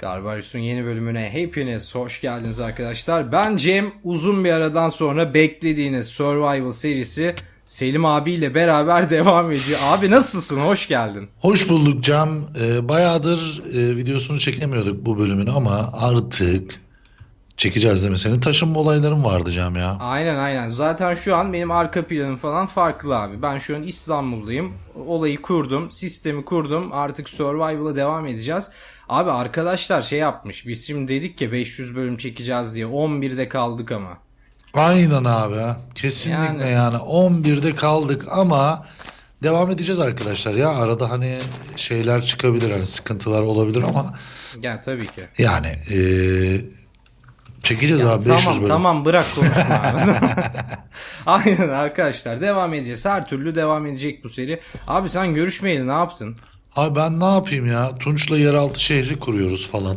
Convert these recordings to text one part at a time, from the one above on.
Garbarius'un yeni bölümüne hepiniz hoş geldiniz arkadaşlar. Ben Cem. Uzun bir aradan sonra beklediğiniz Survival serisi Selim abiyle beraber devam ediyor. Abi nasılsın? Hoş geldin. Hoş bulduk Cem. Ee, bayağıdır e, videosunu çekemiyorduk bu bölümünü ama artık çekeceğiz değil mi? Senin taşınma olayların vardı Cem ya. Aynen aynen. Zaten şu an benim arka planım falan farklı abi. Ben şu an İstanbul'dayım. Olayı kurdum. Sistemi kurdum. Artık Survival'a devam edeceğiz. Abi arkadaşlar şey yapmış. Biz şimdi dedik ya 500 bölüm çekeceğiz diye. 11'de kaldık ama. Aynen abi. Kesinlikle Yani. yani. 11'de kaldık ama devam edeceğiz arkadaşlar ya. Arada hani şeyler çıkabilir hani sıkıntılar olabilir ama Gel tabii ki. yani e, çekeceğiz Ya abi 500 tamam bölüm. tamam bırak konuşma abi. Aynen arkadaşlar devam edeceğiz. Her türlü devam edecek bu seri. Abi sen görüşmeyeli ne yaptın? Abi ben ne yapayım ya? Tunç'la yeraltı şehri kuruyoruz falan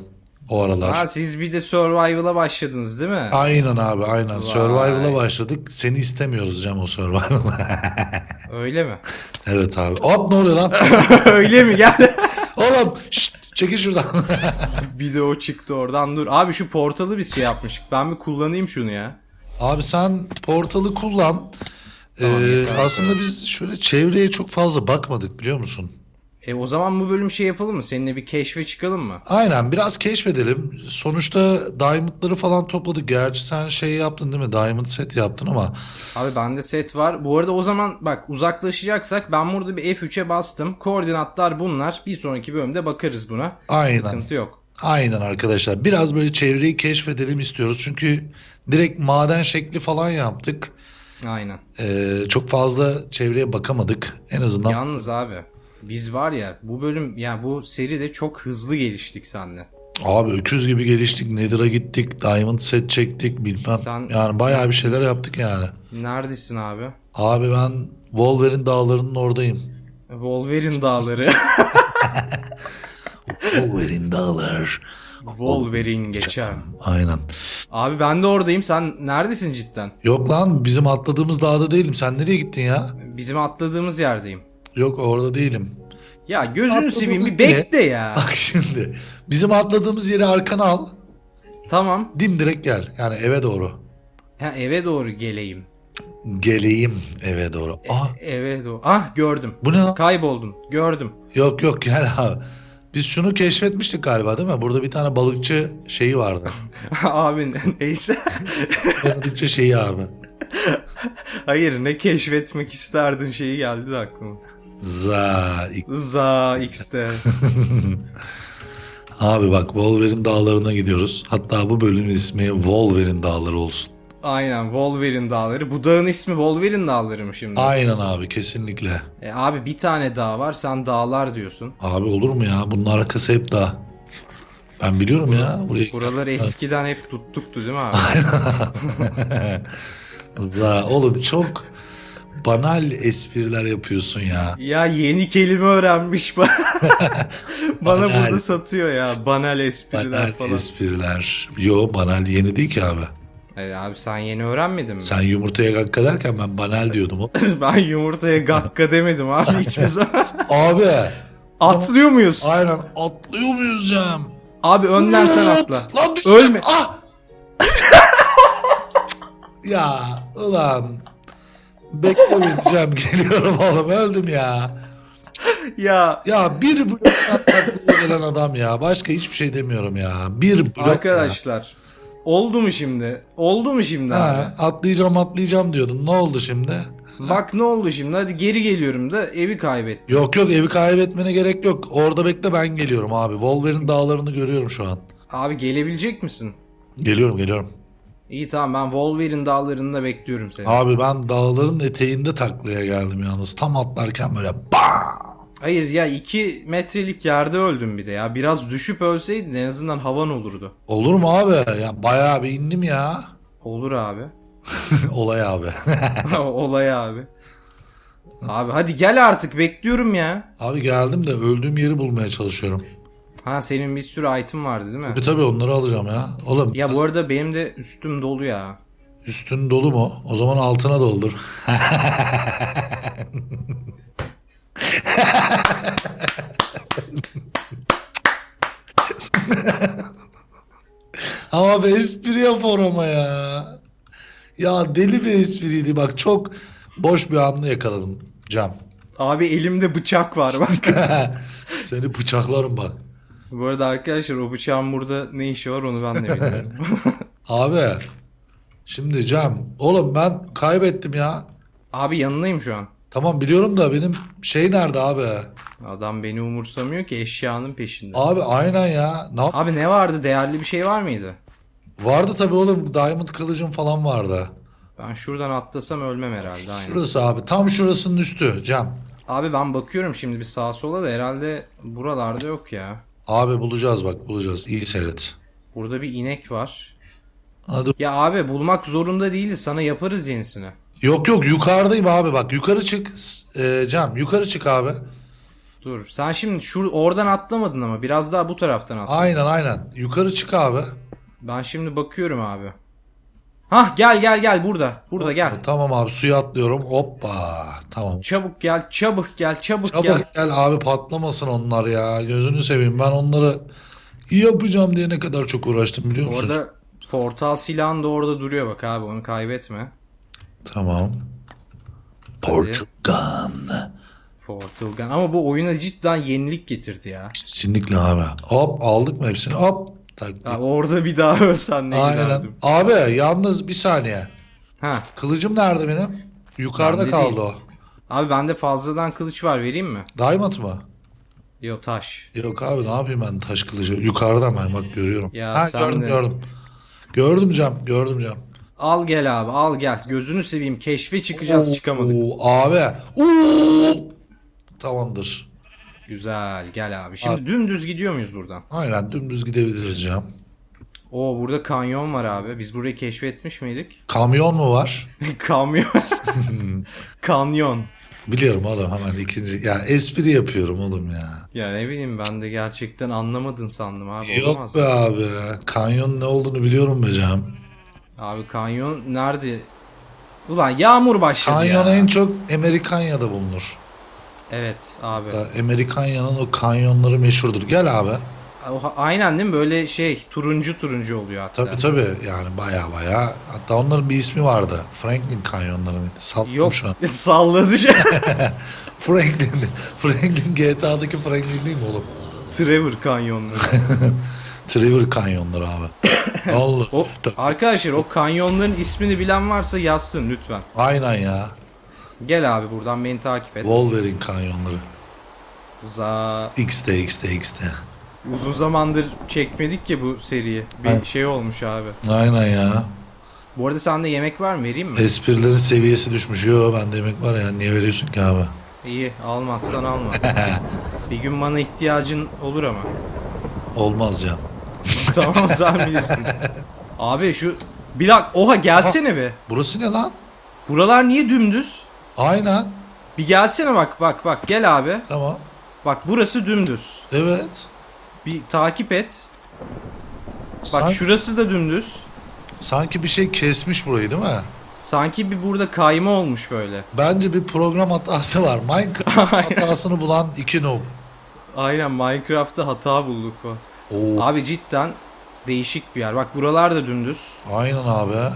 o aralar. Ha siz bir de Survival'a başladınız değil mi? Aynen abi aynen. Vay. Survival'a başladık. Seni istemiyoruz Cem o Survival'a. Öyle mi? evet abi. Hop ne oluyor lan? Öyle mi? Gel. Oğlum şşt, çekil şuradan. bir de o çıktı oradan dur. Abi şu portalı biz şey yapmıştık. Ben bir kullanayım şunu ya. abi sen portalı kullan. Tamam, Ee, yeter. aslında biz şöyle çevreye çok fazla bakmadık biliyor musun? E o zaman bu bölüm şey yapalım mı? Seninle bir keşfe çıkalım mı? Aynen biraz keşfedelim. Sonuçta diamondları falan topladık. Gerçi sen şey yaptın değil mi? Diamond set yaptın ama Abi bende set var. Bu arada o zaman bak uzaklaşacaksak ben burada bir F3'e bastım. Koordinatlar bunlar. Bir sonraki bölümde bakarız buna. Aynen. Sıkıntı yok. Aynen arkadaşlar. Biraz böyle çevreyi keşfedelim istiyoruz. Çünkü direkt maden şekli falan yaptık. Aynen. Ee, çok fazla çevreye bakamadık. En azından Yalnız abi biz var ya bu bölüm yani bu seride çok hızlı geliştik seninle. abi öküz gibi geliştik. Nether'a gittik. Diamond set çektik. Bilmem. Sen- Yani bayağı bir şeyler yaptık yani. Neredesin abi? Abi ben Wolverine dağlarının oradayım. Wolverine dağları. Wolverine dağlar. Wolverine geçer. Aynen. Abi ben de oradayım. Sen neredesin cidden? Yok lan bizim atladığımız dağda değilim. Sen nereye gittin ya? Bizim atladığımız yerdeyim. Yok orada değilim. Ya gözünü seveyim bir atladığımız bekle ya. Bak şimdi. Bizim atladığımız yeri arkana al. tamam. Dimdirek gel. Yani eve doğru. Ha, eve doğru geleyim. Geleyim eve doğru. Ah Eve doğru. Ah gördüm. bu ne lan? Kayboldun. Gördüm. Yok yok gel abi. Biz şunu keşfetmiştik galiba değil mi? Burada bir tane balıkçı şeyi vardı. abi neyse. Balıkçı şeyi abi. Hayır ne keşfetmek isterdin şeyi geldi de aklıma. Za. Za X'te. Abi bak Wolverine dağlarına gidiyoruz. Hatta bu bölümün ismi Wolverine dağları olsun. Aynen Wolverine dağları. Bu dağın ismi Wolverine dağları mı şimdi? Aynen abi kesinlikle. E, abi bir tane dağ var sen dağlar diyorsun. Abi olur mu ya? Bunun arkası hep dağ. Ben biliyorum ya. Buraya... Buralar eskiden hep tuttuktu değil mi abi? Za. Oğlum çok banal espriler yapıyorsun ya. ya yeni kelime öğrenmiş bana. bana Banal. burada satıyor ya banal espriler Banal falan. espriler. Yo banal yeni değil ki abi. E, abi sen yeni öğrenmedin mi? Sen yumurtaya gakka derken ben banal diyordum. o. ben yumurtaya gakka demedim abi hiçbir zaman. Abi Atlıyor muyuz? aynen atlıyor muyuz Cem? Abi önden sen atla. Lan düştüm. Ölme. Ah! ya ulan. Beklemeyeceğim geliyorum oğlum öldüm ya. Ya Ya bir blok taklaya gelen adam ya. Başka hiçbir şey demiyorum ya. Bir blok ya. arkadaşlar oldu mu şimdi? Oldu mu şimdi abi? Ha, atlayacağım atlayacağım diyordun. Ne oldu şimdi? Bak ne oldu şimdi? Hadi geri geliyorum da evi kaybettim. Yok yok evi kaybetmene gerek yok. Orada bekle ben geliyorum abi. Wolverine dağlarını görüyorum şu an. Abi gelebilecek misin? Geliyorum geliyorum. İyi tamam ben Wolverine dağlarında bekliyorum seni. Abi ben dağların eteğinde taklaya geldim yalnız. Tam atlarken böyle bam. Hayır ya 2 metrelik yerde öldüm bir de ya. Biraz düşüp ölseydin en azından havan olurdu. Olur mu abi? Ya bayağı bir indim ya. Olur abi. Olay abi. Olay abi. Abi hadi gel artık bekliyorum ya. abi geldim de öldüğüm yeri bulmaya çalışıyorum. Ha senin bir sürü item vardı değil mi? Tabii tabii onları alacağım ya. Oğlum Ya bu arada benim de üstüm dolu ya. üstün dolu mu? O zaman altına doldur. Ama bir espri yap orama ya. Ya deli bir espriydi bak çok boş bir anını yakaladım Cam. Abi elimde bıçak var bak. Seni bıçaklarım bak. Bu arada arkadaşlar o bıçağın burada ne işi var onu ben de bilmiyorum. Abi şimdi Cam oğlum ben kaybettim ya. abi yanındayım şu an. Tamam biliyorum da benim şey nerede abi? Adam beni umursamıyor ki eşyanın peşinde. Abi aynen ya. Ne yap- Abi ne vardı? Değerli bir şey var mıydı? Vardı tabii oğlum Diamond kılıcım falan vardı. Ben şuradan atlasam ölmem herhalde aynen. Şurası abi tam şurasının üstü Cam. Abi ben bakıyorum şimdi bir sağa sola da herhalde buralarda yok ya. Abi bulacağız bak bulacağız. İyi seyret. Burada bir inek var. Hadi. Ya abi bulmak zorunda değiliz. Sana yaparız yenisini. Yok yok yukarıdayım abi bak yukarı çık. Ee, Cam yukarı çık abi. Dur. Sen şimdi şu oradan atlamadın ama biraz daha bu taraftan atla. Aynen aynen. Yukarı çık abi. Ben şimdi bakıyorum abi. Hah gel gel gel burada. Burada gel. Tamam abi suya atlıyorum. Hoppa. Tamam. Çabuk gel, çabuk gel, çabuk, Çabuk gel. gel abi patlamasın onlar ya. Gözünü seveyim. Ben onları iyi yapacağım diye ne kadar çok uğraştım biliyor musun? Orada portal silahın da orada duruyor bak abi onu kaybetme. Tamam. Portal gun. Portal gun. Ama bu oyuna cidden yenilik getirdi ya. Kesinlikle abi. Hop aldık mı hepsini? Hop. Tak. ya orada bir daha ölsen ne Aynen. gülerdim. Abi yalnız bir saniye. Ha. Kılıcım nerede benim? Yukarıda Bende kaldı değil. o. Abi bende fazladan kılıç var vereyim mi? Diamond mı? Yo taş. Yok abi ne yapayım ben taş kılıcı? Yukarıda ben bak görüyorum. Ya ha, sen gördüm de- gördüm. Gördüm Cam gördüm Cam. Al gel abi al gel. Gözünü seveyim keşfe çıkacağız çıkamadık. Oo, abi. Oo! Tamamdır. Güzel gel abi. Şimdi dümdüz gidiyor muyuz buradan? Aynen dümdüz gidebiliriz Cam. Oo burada kanyon var abi. Biz burayı keşfetmiş miydik? Kamyon mu var? Kamyon. Kanyon. Biliyorum oğlum hemen ikinci. Ya espri yapıyorum oğlum ya. Ya ne bileyim ben de gerçekten anlamadın sandım abi. Yok Olamaz. be abi. Kanyon ne olduğunu biliyorum be Cam. Abi kanyon nerede? Ulan yağmur başladı Kanyon ya. en çok Amerikanya'da bulunur. Evet abi. Amerikanya'nın o kanyonları meşhurdur. Gel abi. Aynen değil mi? Böyle şey turuncu turuncu oluyor hatta. Tabii tabii yani baya baya. Hatta onların bir ismi vardı. Franklin kanyonları mıydı? Sattım Yok şu an. salladı şey. Franklin. Franklin GTA'daki Franklin değil mi oğlum? Trevor kanyonları. Trevor kanyonları abi. Allah. O, arkadaşlar o kanyonların ismini bilen varsa yazsın lütfen. Aynen ya. Gel abi buradan beni takip et. Wolverine kanyonları. Za XT XT XT. uzun zamandır çekmedik ya bu seriyi. Bir Evet. şey olmuş abi. Aynen ya. Bu arada sende yemek var mı? Vereyim mi? Esprilerin seviyesi düşmüş. Yo bende yemek var ya. Niye veriyorsun ki abi? İyi almazsan alma. bir gün bana ihtiyacın olur ama. Olmaz can. tamam sen bilirsin. Abi şu bir dakika oha gelsene be. Burası ne lan? Buralar niye dümdüz? Aynen. Bir gelsene bak bak bak gel abi. Tamam. Bak burası dümdüz. Evet. Bir takip et. Bak Sanki, şurası da dümdüz. sanki bir şey kesmiş burayı değil mi? Sanki bir burada kayma olmuş böyle. Bence bir program hatası var. Minecraft hatasını bulan iki noob. Aynen Minecraft'ta hata bulduk o. Oo, Abi cidden değişik bir yer. Bak buralar da dümdüz. aynen abi.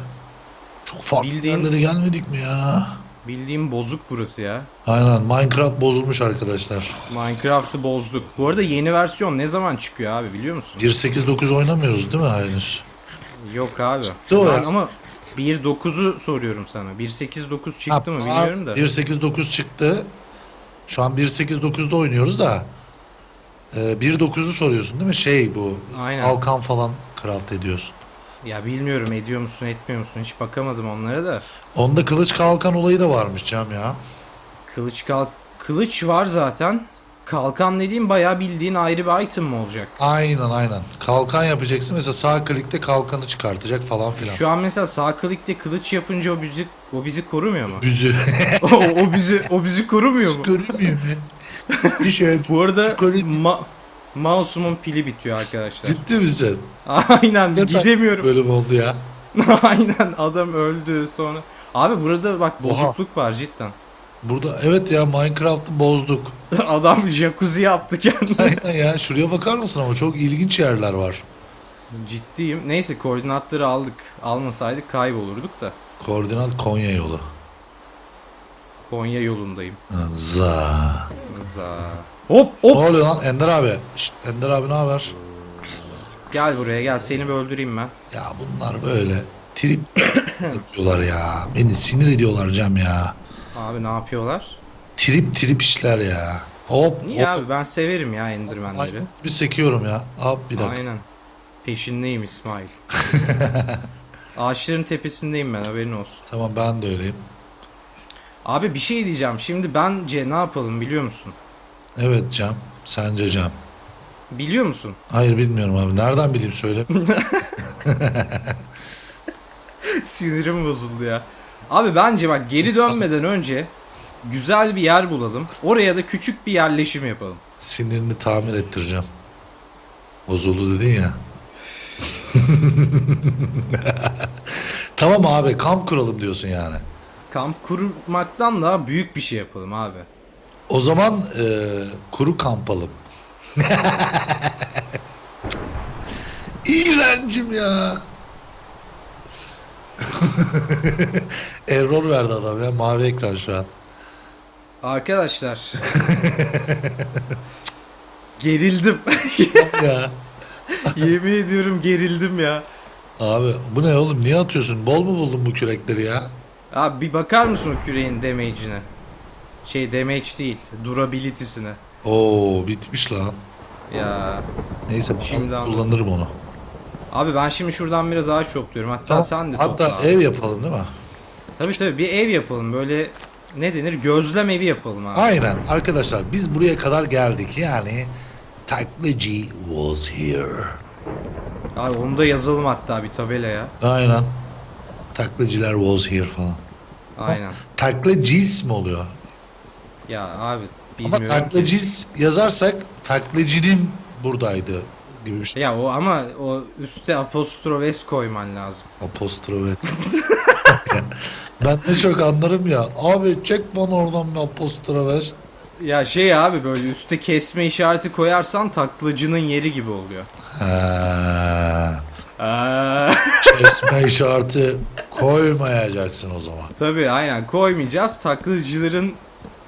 Çok farklı Bildiğin- yerlere gelmedik mi ya? Bildiğim bozuk burası ya. Aynen Minecraft bozulmuş arkadaşlar. Minecraft'ı bozduk. Bu arada yeni versiyon ne zaman çıkıyor abi biliyor musun? 1.8.9 oynamıyoruz değil mi henüz? Yok abi. Doğru. Ben ama 1.9'u soruyorum sana. 1.8.9 çıktı mı bilmiyorum da. 1.8.9 çıktı. Şu an 1.8.9'da oynuyoruz da. E, 1.9'u soruyorsun değil mi? Şey bu. Aynen. Kalkan falan craft ediyorsun. Ya bilmiyorum ediyor musun etmiyor musun hiç bakamadım onlara da. Onda kılıç kalkan olayı da varmış Cem ya. Kılıç kalk kılıç var zaten. Kalkan dediğim bayağı bildiğin ayrı bir item mi olacak? Aynen aynen. Kalkan yapacaksın. Mesela sağ klikte kalkanı çıkartacak falan filan. Şu an mesela sağ klikte kılıç yapınca o bizi o bizi korumuyor mu? Büzü. o, o bizi o bizi korumuyor mu? Görünmüyor mu? Bir şey. Bu arada ma mouse'umun pili bitiyor arkadaşlar. Ciddi misin? Aynen Ne gidemiyorum. Bölüm oldu ya. Aynen adam öldü sonra. Abi burada bak Oha. bozukluk var cidden. Burada evet ya Minecraft'ı bozduk. Adam jacuzzi yaptı kendine. Aynen ya şuraya bakar mısın ama çok ilginç yerler var. Ciddiyim. Neyse koordinatları aldık. Almasaydık kaybolurduk da. Koordinat Konya yolu. Konya yolundayım. Za. Za. Hop Ne hop. oluyor lan Ender abi? Şşt, Ender abi ne haber? Gel buraya gel seni bir öldüreyim ben. Ya bunlar böyle trip yapıyorlar ya. Beni sinir ediyorlar Cem ya. Abi ne yapıyorlar? Trip trip işler ya. Hop Niye hop. abi ben severim ya Enderman'leri. Bir sekiyorum ya. Hop bir dakika. Aynen. Peşindeyim İsmail. Ağaçların tepesindeyim ben haberin olsun. Tamam ben de öyleyim. Abi bir şey diyeceğim. Şimdi bence ne yapalım biliyor musun? Evet Cem. Sence Cem. Biliyor musun? Hayır bilmiyorum abi. Nereden bileyim söyle. Sinirim bozuldu ya. Abi bence bak geri dönmeden önce güzel bir yer bulalım. Oraya da küçük bir yerleşim yapalım. Sinirini tamir ettireceğim. Bozuldu dedin ya. tamam abi kamp kuralım diyorsun yani. Kamp kurmaktan daha büyük bir şey yapalım abi. O zaman e, kuru kampalım. İğrencim ya. Error verdi adam ya mavi ekran şu an. Arkadaşlar. gerildim. ya. Yemin ediyorum gerildim ya. Abi bu ne oğlum niye atıyorsun? Bol mu buldun bu kürekleri ya? Abi bir bakar mısın o küreğin damage'ine? Şey damage değil, durability'sine. Oo bitmiş lan. Ya. Neyse Şimdi anladım. kullanırım onu. Abi ben şimdi şuradan biraz ağaç topluyorum. Hatta Tamam, sen de Hatta topla. ev yapalım değil mi? Tabii tabii bir ev yapalım. Böyle ne denir? Gözlem evi yapalım abi. Aynen arkadaşlar biz buraya kadar geldik yani Taklacı was here. Abi onu da yazalım hatta bir tabelaya. Aynen. Taklacılar was here falan. Aynen. Taklacız mı oluyor? Ya abi Ama bilmiyorum ki. taklacız yazarsak taklacının buradaydı gibi bir şey. Ya o ama o üstte apostrof s koyman lazım. Apostrofe. ben de çok anlarım ya. Abi çek bana oradan bir apostrofe. Ya şey abi böyle üstte kesme işareti koyarsan taklacının yeri gibi oluyor. Ha, Aa, kesme işareti koymayacaksın o zaman. tabii aynen koymayacağız. Taklacıların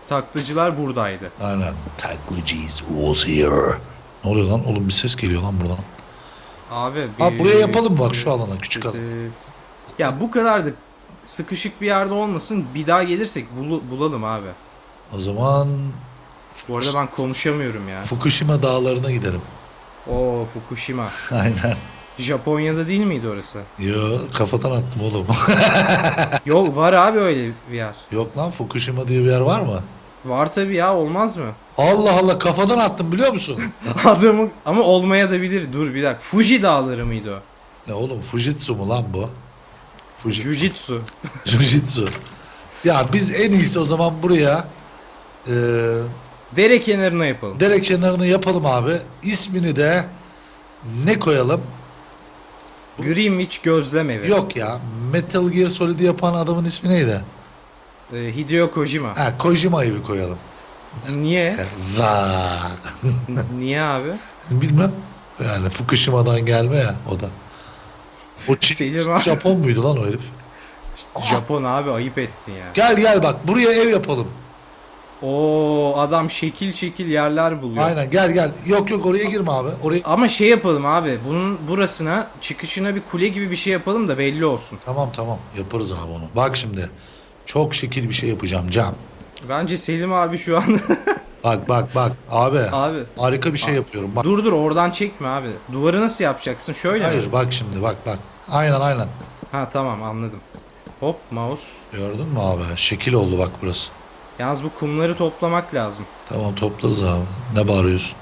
taklacılar buradaydı. Aynen. Taklacız was here. Ne oluyor lan? Oğlum bir ses geliyor lan buradan. Abi bir- buraya yapalım bak şu alana küçük alan. Ya bu kadar da sıkışık bir yerde olmasın. Bir daha gelirsek bulu- bulalım abi. O zaman Bu arada ben konuşamıyorum ya. Fukushima dağlarına gidelim. Oo Fukushima. Aynen. Japonya'da değil miydi orası? Yo kafadan attım oğlum. Yok var abi öyle bir yer. Yok lan Fukushima diye bir yer var mı? Var tabii ya olmaz mı? Allah Allah kafadan attım biliyor musun? Adamı ama olmaya da bilir. Dur bir dakika. Fuji dağları mıydı o? ne oğlum Fujitsu mu lan bu? Fuji, Jujitsu. Jujitsu. Ya biz en iyisi o zaman buraya e, Dere kenarına yapalım. dere kenarını yapalım abi. İsmini de ne koyalım? Greenwich gözlem evi. Yok ya Metal Gear Solid'i yapan adamın ismi neydi? Ee, Hideo Kojima. Ha Kojima evi koyalım. Niye? Za. Niye abi? Bilmem. Yani Fukushima'dan gelme ya o da. O Çin- Selim abi. Japon muydu lan o herif? Japon abi ayıp ettin ya. Gel gel bak buraya ev yapalım. Oo adam şekil şekil yerler buluyor. Aynen gel gel. Yok yok oraya girme abi. Oraya Ama şey yapalım abi. Bunun burasına çıkışına bir kule gibi bir şey yapalım da belli olsun. Tamam tamam yaparız abi onu. Bak şimdi. Çok şekil bir şey yapacağım Cam. Bence Selim abi şu an Bak bak bak abi. abi Harika bir şey yapıyorum. Bak. dur dur oradan çekme abi. Duvarı nasıl yapacaksın? Şöyle mi? Hayır bak şimdi bak bak. Aynen aynen. Ha tamam anladım. Hop mouse. Gördün mü abi? Şekil oldu bak burası. Yalnız bu kumları toplamak lazım. Tamam toplarız abi. Ne bağırıyorsun?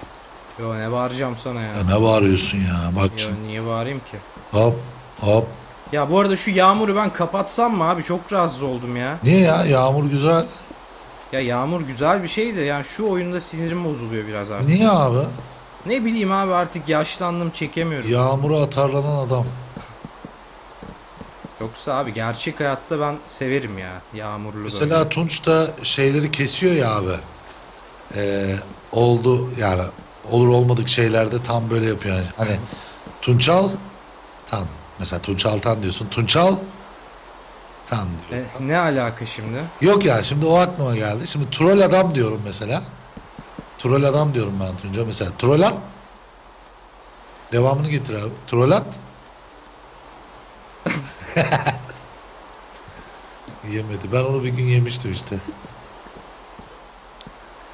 Yo ne bağıracağım sana ya. Ya ne bağırıyorsun ya? Bak Yo şimdi. niye bağırayım ki? Hop hop. Ya bu arada şu yağmuru ben kapatsam mı abi? Çok rahatsız oldum ya. Niye ya? Yağmur güzel. Ya yağmur güzel bir şey de yani şu oyunda sinirim bozuluyor biraz artık. Niye abi? Ne bileyim abi artık yaşlandım çekemiyorum. Yağmura atarlanan adam. Yoksa abi gerçek hayatta ben severim ya yağmurlu Mesela böyle. Tunç da şeyleri kesiyor ya abi. Ee, oldu yani olur olmadık şeylerde tam böyle yapıyor yani. Hani Tunçal Tan. Mesela Tunçal Tan diyorsun. Tunçal Tan diyor. E, ne alaka şimdi? Yok ya şimdi o aklıma geldi. Şimdi troll adam diyorum mesela. Troll adam diyorum ben Tunca mesela. Troll at. Devamını getir abi. Troll at. Yemedi. Ben onu bir gün yemiştim işte.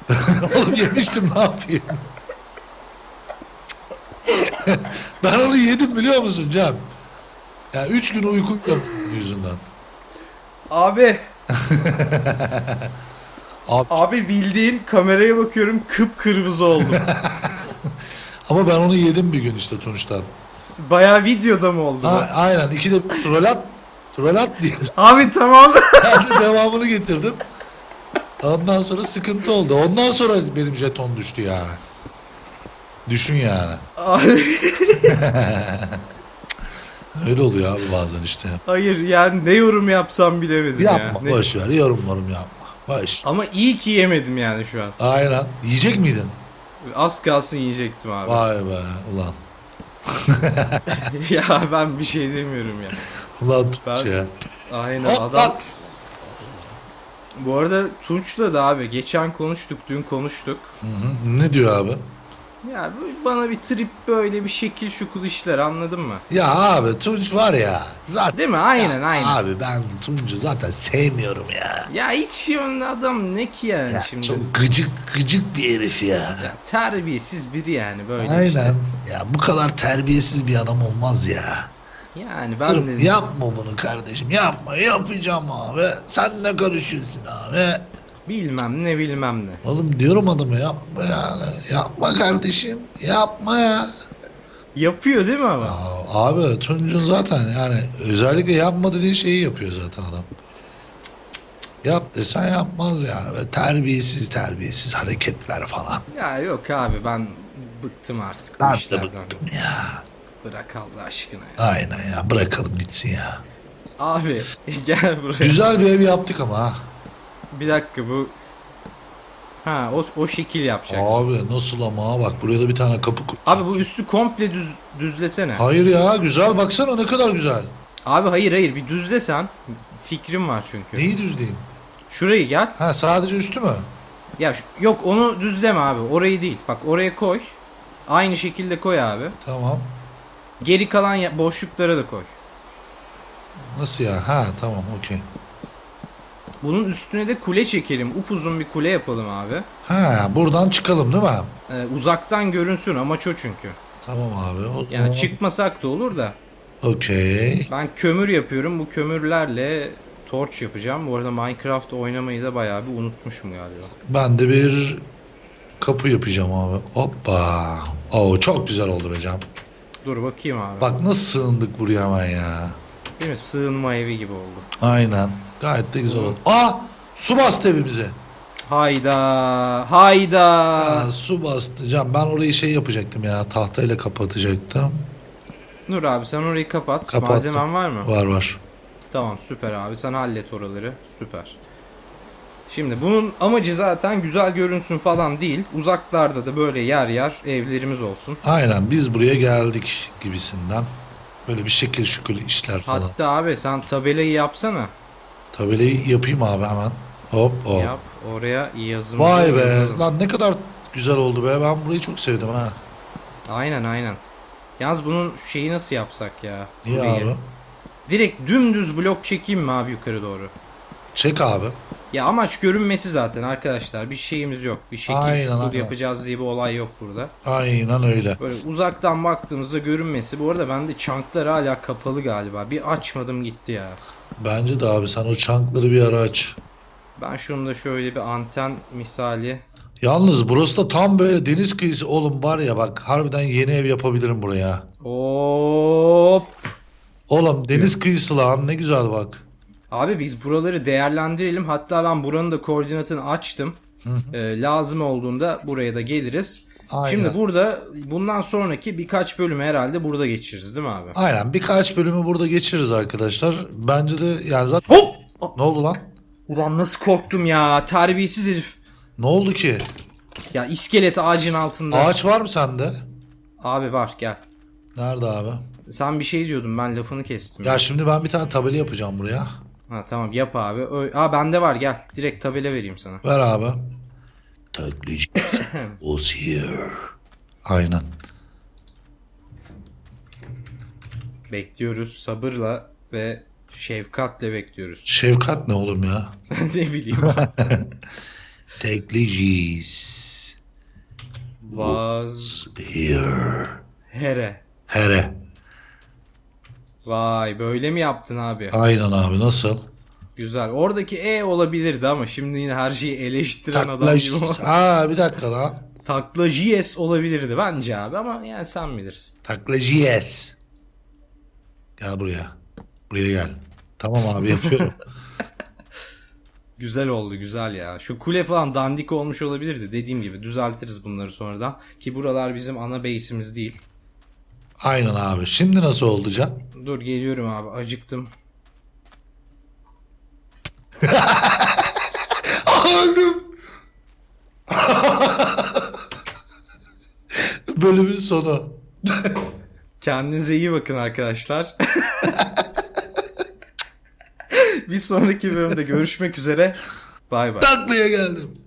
Oğlum yemiştim ne yapayım? ben onu yedim biliyor musun Cem? Ya üç gün uyku yok yüzünden. Abi Abi, abi bildiğin kameraya bakıyorum kıpkırmızı oldum. ama ben onu yedim bir gün işte Tunç'tan. Baya videoda mı oldu? Ha, aynen ikide bir trolat trolat diye Abi tamam. ben de devamını getirdim. Ondan sonra sıkıntı oldu. Ondan sonra benim jeton düştü yani. Düşün yani. Abi, Öyle oluyor abi bazen işte. hayır yani ne yorum yapsam bilemedim Yapma ya. Ne- boş ver yorum yorum yapma. Boş. Ama iyi ki yemedim yani şu an. Aynen. Yiyecek miydin? Az kalsın yiyecektim abi. Vay be ulan. ya ben bir şey demiyorum ya. Ulan Tunç Ben- ya. Aynen Hop, adam. bak. Bu arada Tunç'la da abi geçen konuştuk, dün konuştuk. Hı hı. Ne diyor abi? Ya bana bir trip böyle bir şekil şukul işler anladın mı? Ya abi Tunç var ya. Zaten Değil mi? Aynen Ya aynen. Abi ben Tunç'u zaten sevmiyorum ya. Ya hiç yönlü adam ne ki yani Ya şimdi? Çok gıcık gıcık bir herif ya. Ya terbiyesiz biri yani böyle Aynen. işte. Ya bu kadar terbiyesiz bir adam olmaz ya. Yani ben Dur, de yapma bunu kardeşim. Yapma. Yapacağım abi. Sen ne karışıyorsun abi? Bilmem ne bilmem ne. Oğlum diyorum adama yapma yani. Yapma kardeşim. Yapma ya. Yapıyor değil mi ama? Ya abi Tunç'un zaten yani özellikle yapma dediğin şeyi yapıyor zaten adam. Yap desen yapmaz ya. Ve terbiyesiz terbiyesiz hareketler falan. Ya yok abi ben bıktım artık Ben de bıktım ya. Bırak Allah aşkına ya. Aynen ya bırakalım gitsin ya. Abi gel buraya. Güzel bir ev yaptık ama ha. Bir dakika bu Ha o, o şekil yapacaksın. Abi. Abi nasıl ama bak buraya da bir tane kapı koy. bu üstü komple düz düzlesene. Hayır ya güzel baksana ne kadar güzel. Abi hayır hayır bir düzlesen. Fikrim var çünkü. Neyi düzleyeyim? Şurayı gel. Ha sadece üstü mü? Ya yok onu düzleme abi. Orayı değil. Bak oraya koy. Aynı şekilde koy abi. Tamam. Geri kalan boşluklara da koy. Nasıl ya? Ha tamam okey. Bunun üstüne de kule çekelim. Upuzun bir kule yapalım abi. Ha buradan çıkalım değil mi? Ee, uzaktan görünsün amaç o çünkü. Tamam abi. O Yani zaman- çıkmasak da olur da. Okey. Ben kömür yapıyorum. Bu kömürlerle torç yapacağım. Bu arada Minecraft oynamayı da bayağı bir unutmuşum galiba. Ben de bir kapı yapacağım abi. Hoppa. Oo çok güzel oldu be Cem. Dur bakayım abi. Bak nasıl sığındık buraya hemen ya. Değil mi? Sığınma evi gibi oldu. Aynen. Gayet de güzel oldu. Aa su bastı evimize. Hayda. Hayda. Aa, su bastı Cem. Ben orayı şey yapacaktım ya. Tahtayla kapatacaktım. Dur abi sen orayı kapat. Kapattım. Malzemen var mı? Var var. Tamam süper abi. Sen hallet oraları. Süper. Şimdi bunun amacı zaten güzel görünsün falan değil. Uzaklarda da böyle yer yer evlerimiz olsun. Aynen biz buraya geldik gibisinden. Böyle bir şekil şükür işler falan. Hatta abi sen tabelayı yapsana. Tabelayı yapayım abi hemen. Hop hop. Yap. Oraya yazımızı Vay be. yazalım. Lan ne kadar güzel oldu be. Ben burayı çok sevdim ha. Aynen aynen. Yalnız bunun şeyi nasıl yapsak ya? Niye Burayı. abi? Direkt dümdüz blok çekeyim mi abi yukarı doğru? Çek abi. Ya amaç görünmesi zaten arkadaşlar. Bir şeyimiz yok. Bir şekil Aynen, şukul aynen. yapacağız diye bir olay yok burada. Aynen öyle. Böyle uzaktan baktığımızda görünmesi. Bu arada bende çanklar hala kapalı galiba. Bir açmadım gitti ya. Bence de abi sen o çankları bir ara aç. Ben şunu da şöyle bir anten misali. Yalnız burası da tam böyle deniz kıyısı oğlum var ya bak harbiden yeni ev yapabilirim buraya. Hop. Oğlum deniz kıyısı lan ne güzel bak. Abi biz buraları değerlendirelim. Hatta ben buranın da koordinatını açtım. Ee, lazım olduğunda buraya da geliriz. Aynen. Şimdi burada bundan sonraki birkaç bölümü herhalde burada geçiririz değil mi abi? Aynen birkaç bölümü burada geçiririz arkadaşlar. Bence de yani zaten... Hop! Ne oldu lan? Ulan nasıl korktum ya terbiyesiz herif. Ne oldu ki? Ya iskelet ağacın altında. Ağaç var mı sende? Abi var gel. Nerede abi? Sen bir şey diyordun ben lafını kestim. Ya şimdi ben bir tane tabela yapacağım buraya. Ha tamam yap abi. Ö- Aa bende var gel. Direkt tabela vereyim sana. Ver abi. Taklacı was here. Aynen. Bekliyoruz sabırla ve şefkatle bekliyoruz. Şefkat ne oğlum ya? ne bileyim. Taklacıyız. Vaz Here. here. Here. Vay böyle mi yaptın abi? Aynen abi nasıl? Güzel. Oradaki E olabilirdi ama şimdi yine her şeyi eleştiren adam gibi. Aa bir dakika lan. Takla JS olabilirdi bence abi ama yani sen bilirsin. Taklacıyız. Gel buraya. Buraya gel. Tamam abi yapıyorum. Güzel oldu güzel ya. Şu kule falan dandik olmuş olabilirdi. Dediğim gibi düzeltiriz bunları sonradan. Ki buralar bizim ana base'imiz değil. Aynen abi. Şimdi nasıl olacak? Dur geliyorum abi acıktım. Öldüm. Bölümün sonu. Kendinize iyi bakın arkadaşlar. Bir sonraki bölümde görüşmek üzere. Bay bay. Taklaya geldim.